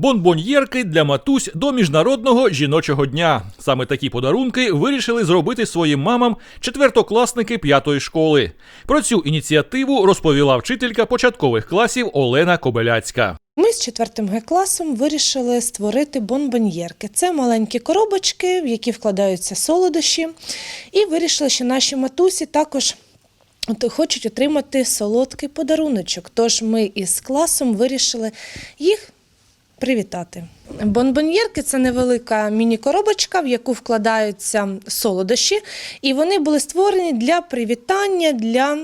Бонбоньєрки для матусь до міжнародного жіночого дня. Саме такі подарунки вирішили зробити своїм мамам четвертокласники п'ятої школи. Про цю ініціативу розповіла вчителька початкових класів Олена Кобеляцька. Ми з четвертим Г класом вирішили створити бонбоньєрки. Це маленькі коробочки, в які вкладаються солодощі, і вирішили, що наші матусі також. Хочуть отримати солодкий подаруночок. Тож ми із класом вирішили їх привітати. Бонбоньєрки це невелика міні-коробочка, в яку вкладаються солодощі, і вони були створені для привітання, для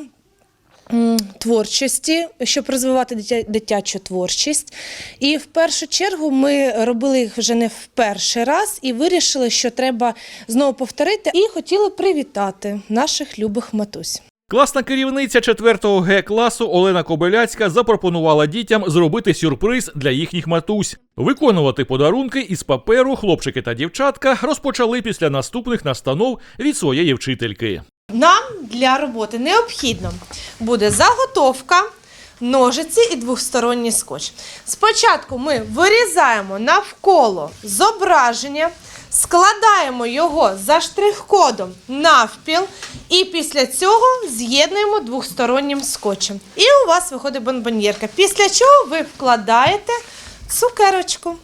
творчості, щоб розвивати дитя, дитячу творчість. І в першу чергу ми робили їх вже не в перший раз і вирішили, що треба знову повторити, і хотіли привітати наших любих матусь. Класна керівниця 4 Г класу Олена Кобеляцька запропонувала дітям зробити сюрприз для їхніх матусь. Виконувати подарунки із паперу хлопчики та дівчатка розпочали після наступних настанов від своєї вчительки. Нам для роботи необхідно буде заготовка, ножиці і двосторонній скотч. Спочатку ми вирізаємо навколо зображення, складаємо його за штрих-кодом навпіл, і після цього з'єднуємо двостороннім скотчем. І у вас виходить бонбоньєрка. Після чого ви вкладаєте цукерочку.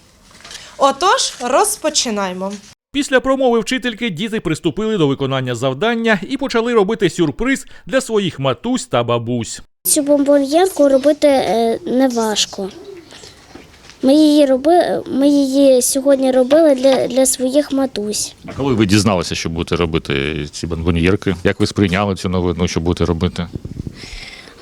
Отож, розпочинаємо. Після промови вчительки діти приступили до виконання завдання і почали робити сюрприз для своїх матусь та бабусь. Цю бомбоньєрку робити е, не важко. Ми її, роби, ми її сьогодні робили для, для своїх матусь. А коли ви дізналися, що будете робити ці бонбоньєрки? Як ви сприйняли цю новину, що будете робити?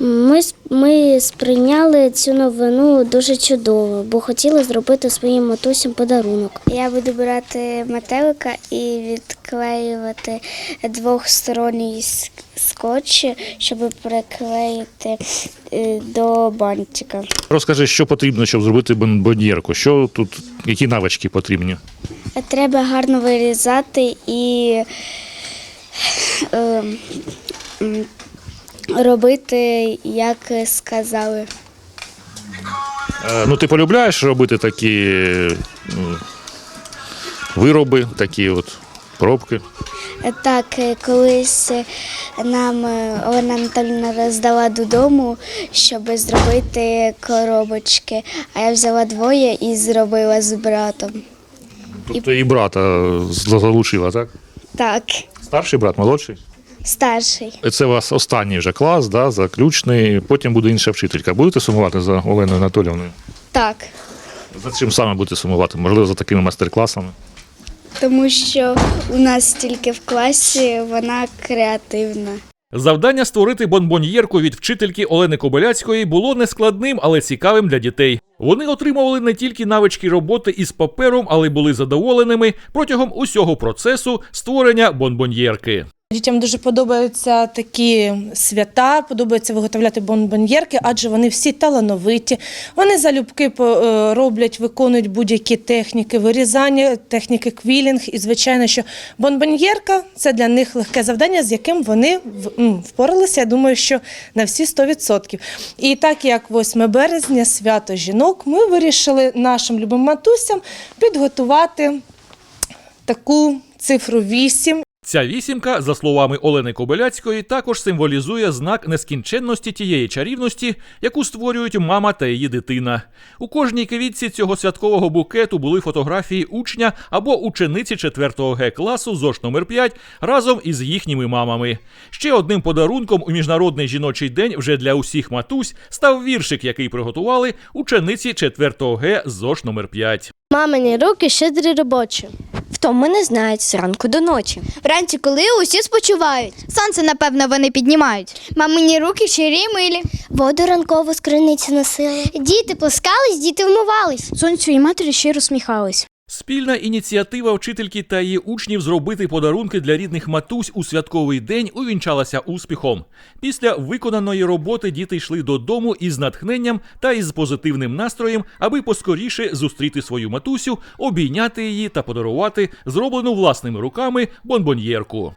Ми, с- ми сприйняли цю новину дуже чудово, бо хотіли зробити своїм матусям подарунок. Я буду брати метелика і відклеювати двохсторонній скотч, щоб приклеїти е, до бантика. Розкажи, що потрібно, щоб зробити бонбоньєрку? Що тут, які навички потрібні? Треба гарно вирізати і е, робити, як сказали. Е, Ну, ти полюбляєш робити такі ну, вироби, такі от пробки. Так, е, колись нам е, Олена Анатолійовна роздала додому, щоб зробити коробочки, а я взяла двоє і зробила з братом. Тобто і брата залучила, так? Так, Старший брат, молодший? Старший. Це у вас останній вже клас, да, заключний, потім буде інша вчителька. Будете сумувати за Оленою Анатоліївною? Так, За чим саме будете сумувати? Можливо, за такими майстер-класами? тому що у нас тільки в класі вона креативна. Завдання створити бонбоньєрку від вчительки Олени Кобиляцької було нескладним, але цікавим для дітей. Вони отримували не тільки навички роботи із папером, але й були задоволеними протягом усього процесу створення бонбоньєрки. Дітям дуже подобаються такі свята, подобається виготовляти бонбоньєрки, адже вони всі талановиті. Вони залюбки е, роблять, виконують будь-які техніки вирізання, техніки квілінг. І звичайно, що бонбоньєрка це для них легке завдання, з яким вони впоралися. Я думаю, що на всі 100%. І так як 8 березня, свято жінок, ми вирішили нашим любим матусям підготувати таку цифру 8 Ця вісімка, за словами Олени Кобиляцької, також символізує знак нескінченності тієї чарівності, яку створюють мама та її дитина. У кожній квітці цього святкового букету були фотографії учня або учениці 4 Г класу ЗОШ номер 5 разом із їхніми мамами. Ще одним подарунком у міжнародний жіночий день вже для усіх матусь став віршик, який приготували учениці 4 Г ЗОШ номер 5. Мамині руки щедрі робочі. Втому мене знають зранку до ночі. Вранці, коли усі спочивають. Сонце, напевно, вони піднімають. Мамині руки щирі й милі. Воду ранкову з криниці носили. Діти плескались, діти вмивались. Сонцю і матері щиро сміхались. Спільна ініціатива вчительки та її учнів зробити подарунки для рідних матусь у святковий день увінчалася успіхом. Після виконаної роботи діти йшли додому із натхненням та із позитивним настроєм, аби поскоріше зустріти свою матусю, обійняти її та подарувати зроблену власними руками бонбоньєрку.